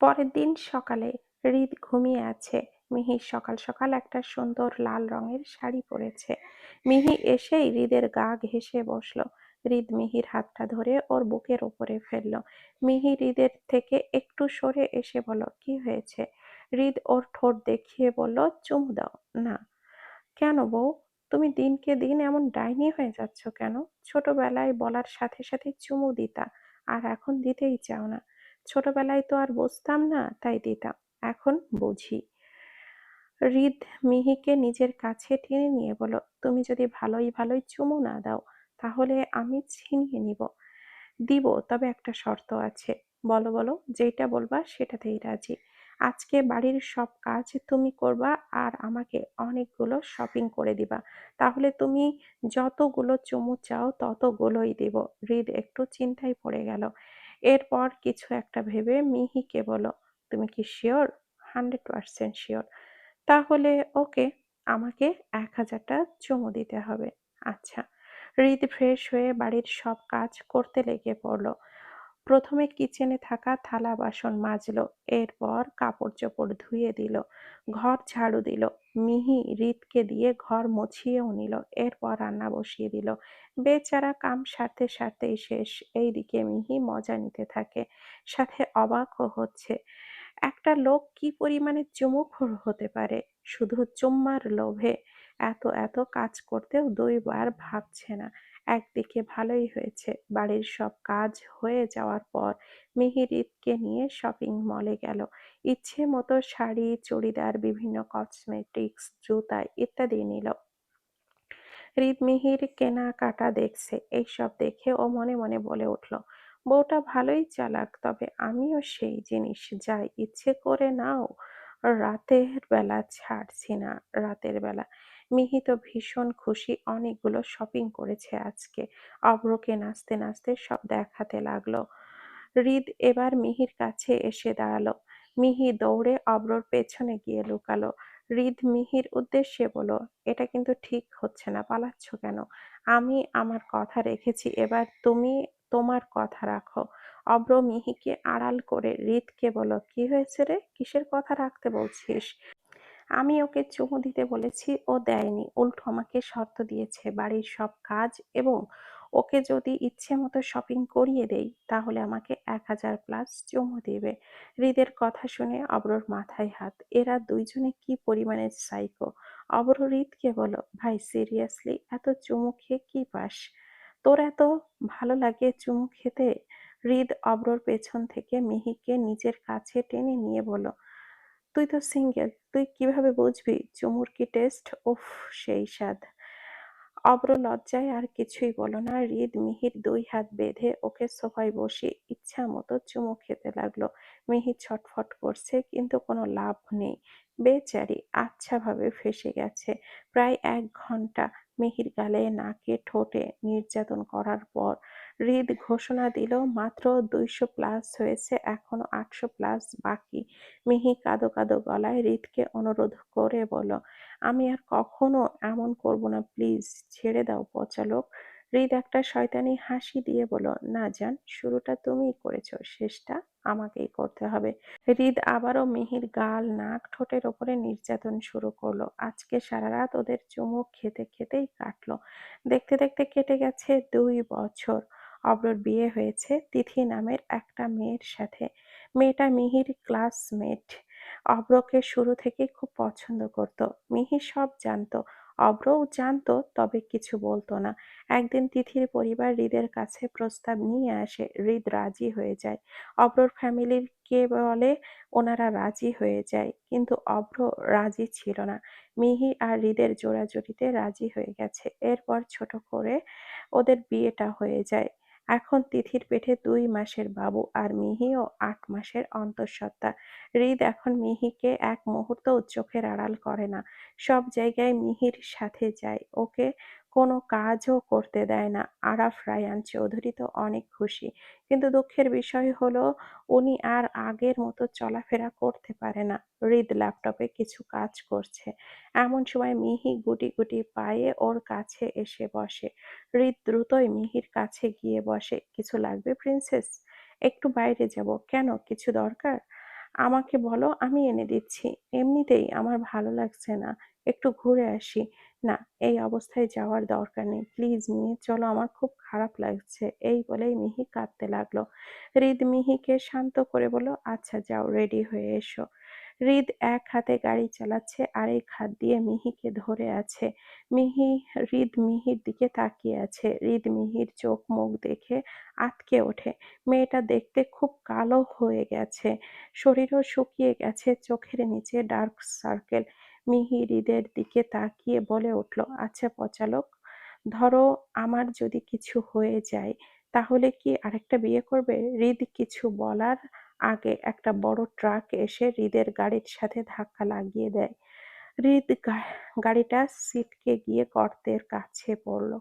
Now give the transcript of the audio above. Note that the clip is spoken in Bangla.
পরের দিন সকালে হৃদ ঘুমিয়ে আছে। মিহি সকাল সকাল একটা সুন্দর লাল রঙের শাড়ি পরেছে। মিহি এসেই হৃদের গা ঘেঁষে বসল। হৃদ মিহির হাতটা ধরে ওর বুকের ওপরে ফেলল। মিহি হৃদের থেকে একটু সরে এসে বলল, কি হয়েছে? হৃদ ওর ঠোঁট দেখিয়ে বলল, চুমু দাও। না। কেন বউ? তুমি দিনকে দিন এমন ডাইনি হয়ে যাচ্ছ কেন? ছোটবেলায় বলার সাথে সাথে চুমু দিতা, আর এখন দিতেই চাও না। ছোটবেলায় তো আর বুঝতাম না, তাই দিতাম। এখন বুঝি। হৃদ মিহিকে নিজের কাছে টেনে নিয়ে বলো তুমি যদি ভালোই ভালোই চুমু না দাও, তাহলে আমি ছিনিয়ে নিব। দিব, তবে একটা শর্ত আছে। বলো বলো যেটা বলবা সেটাতেই রাজি। আজকে বাড়ির সব কাজ তুমি করবা আর আমাকে অনেকগুলো শপিং করে দিবা। তাহলে তুমি যতগুলো চুমু চাও ততগুলোই দিব। হৃদ একটু চিন্তায় পড়ে গেল। এরপর কিছু একটা ভেবে মিহিকে বলো, তুমি কি শিওর হান্ড্রেড পারসেন্ট শিওর তাহলে ওকে আমাকে এক হাজারটা চুমু দিতে হবে। আচ্ছা। হৃদ ফ্রেশ হয়ে বাড়ির সব কাজ করতে লেগে পড়ল। প্রথমে কিচেনে থাকা থালা বাসন মাজলো, এরপর কাপড় চোপড় ধুয়ে দিল, ঘর ঝাড়ু দিল, মিহি হৃদকে দিয়ে ঘর মুছিয়েও নিল, এরপর রান্না বসিয়ে দিল। বেচারা কাম সারতে সারতেই শেষ, এইদিকে মিহি মজা নিতে থাকে, সাথে অবাকও হচ্ছে। একটা লোক কি পরিমাণে চুমুখোর হতে পারে? শুধু চুম্মার লোভে এত এত কাজ করতেও দুইবার ভাবছে না। একদিকে ভালোই হয়েছে। বাড়ির সব কাজ হয়ে যাওয়ার পর মিহির ঈদকে নিয়ে শপিং মলে গেল। ইচ্ছে মতো শাড়ি, চুড়িদার, বিভিন্ন কসমেটিক্স জুতা ইত্যাদি নিল। হৃদ মিহির কেনাকাটা দেখছে। এইসব দেখে ও মনে মনে বলে উঠল, বউটা ভালোই চালাক, তবে আমিও সেই জিনিস যাই। ইচ্ছে করে নাও। রাতের বেলা ছাড়ছি না, রাতের বেলা। মিহি তো ভীষণ খুশি, অনেকগুলো শপিং করেছে আজকে। অব্রকে নাচতে নাচতে সব দেখাতে লাগল। হৃদ এবার মিহির কাছে এসে দাঁড়াল। মিহি দৌড়ে অব্রর পেছনে গিয়ে লুকালো। হৃদ মিহির উদ্দেশ্যে বলো এটা কিন্তু ঠিক হচ্ছে না, পালাচ্ছ কেন? আমি আমার কথা রেখেছি, এবার তুমি তোমার কথা রাখো। অব্র মিহিকে আড়াল করে, হৃদকে বলো, কি হয়েছে রে? কিসের কথা রাখতে বলছিস? আমি ওকে চুমু দিতে বলেছি, ও দেয়নি। উল্টো আমাকে শর্ত দিয়েছে, বাড়ির সব কাজ এবং ওকে যদি ইচ্ছে মতো শপিং করিয়ে দেই, তাহলে আমাকে এক হাজার প্লাস চুমু দেবে। হৃদের কথা শুনে অব্রর মাথায় হাত। এরা দুইজনে কি পরিমাণে সাইকো অব্র, হৃদকে বলো, ভাই সিরিয়াসলি এত চুমু খেয়ে কি পাস? তোর এত ভালো লাগে চুমু খেতে? হৃদ অব্রর পেছন থেকে মিহিকে নিজের কাছে টেনে নিয়ে বলো তুই তো সিঙ্গেল, তুই কীভাবে বুঝবি? চুমুর কি টেস্ট? উফ, সেই স্বাদ। অব্র লজ্জায় আর কিছুই বলো না, হৃদ মিহির দুই হাত বেঁধে ওকে সোফায় বসে ইচ্ছা মতো চুমু খেতে লাগল। মিহির ছটফট করছে, কিন্তু কোনো লাভ নেই। বেচারি আচ্ছাভাবে ফেসে গেছে। প্রায় এক ঘণ্টা মিহির গালে নাকে ঠোঁটে নির্যাতন করার পর হৃদ ঘোষণা দিল, মাত্র দুইশো প্লাস হয়েছে, এখনও আটশো প্লাস বাকি। মিহি কাদো কাদো গলায় হৃদকে অনুরোধ করে বলো আমি আর কখনো এমন করব না, প্লিজ ছেড়ে দাও পচালোক। হৃদ একটা শয়তানি হাসি দিয়ে বলো না জান, শুরুটা তুমিই করেছ, শেষটা আমাকেই করতে হবে। হৃদ আবারও মিহির গাল, নাক, ঠোঁটের ওপরে নির্যাতন শুরু করল। আজকে সারা রাত ওদের চুমুক খেতে খেতেই কাটলো। দেখতে দেখতে কেটে গেছে দুই বছর। অব্রর বিয়ে হয়েছে। তিথি নামের একটা মেয়ের সাথে। মেয়েটা মিহির ক্লাসমেট। অব্রকে শুরু থেকে খুব পছন্দ করত। মিহি সব জানতো। অব্রও জানতো, তবে কিছু বলতো না। একদিন তিথির পরিবার হৃদের কাছে প্রস্তাব নিয়ে আসে। হৃদ রাজি হয়ে যায়। অব্রর ফ্যামিলির কে বলে, ওনারা রাজি হয়ে যায়। কিন্তু অব্র রাজি ছিল না। মিহি আর হৃদের জোড়াজুড়িতে রাজি হয়ে গেছে। এরপর ছোট করে ওদের বিয়েটা হয়ে যায়। এখন তিথির পেটে দুই মাসের বাবু আর মিহি ও আট মাসের অন্তঃসত্ত্বা। হৃদ এখন মিহিকে এক মুহূর্ত চোখের আড়াল করে না। সব জায়গায় মিহির সাথে যায়। ওকে কোনো কাজও করতে দেয় না। আরাফ রায়ান চৌধুরী তো অনেক খুশি। কিন্তু দুঃখের বিষয় হলো, উনি আর আগের মতো চলাফেরা করতে পারে না। হৃদ ল্যাপটপে কিছু কাজ করছে। এমন সময় মিহি গুটি গুটি পায়ে ওর কাছে এসে বসে। হৃদ দ্রুতই মিহির কাছে গিয়ে বসে, কিছু লাগবে, প্রিন্সেস? একটু বাইরে যাব। কেন? কিছু দরকার? আমাকে বলো, আমি এনে দিচ্ছি। এমনিতেই আমার ভালো লাগছে না। একটু ঘুরে আসি। না, এই অবস্থায় যাওয়ার দরকার নেই। প্লিজ নিয়ে চলো, আমার খুব খারাপ লাগছে। এই বলেই মিহি কাঁদতে লাগল। হৃদ মিহিকে শান্ত করে বলো আচ্ছা যাও, রেডি হয়ে এসো। হৃদ এক হাতে গাড়ি চালাচ্ছে, আরেক হাত দিয়ে মিহিকে ধরে আছে। মিহি, হৃদ মিহির দিকে তাকিয়ে আছে। হৃদ মিহির চোখ মুখ দেখে আটকে ওঠে। মেয়েটা দেখতে খুব কালো হয়ে গেছে। শরীরও শুকিয়ে গেছে চোখের নিচে ডার্ক সার্কেল। মিহি হৃদের দিকে তাকিয়ে বলে উঠল আচ্ছা পচালক, ধরো আমার যদি কিছু হয়ে যায়, তাহলে কি আরেকটা বিয়ে করবে? হৃদ কিছু বলার আগে একটা বড় ট্রাক এসে হৃদের গাড়ির সাথে ধাক্কা লাগিয়ে দেয়। হৃদ গাড়িটা সিটকে গিয়ে গর্তের কাছে পড়ল।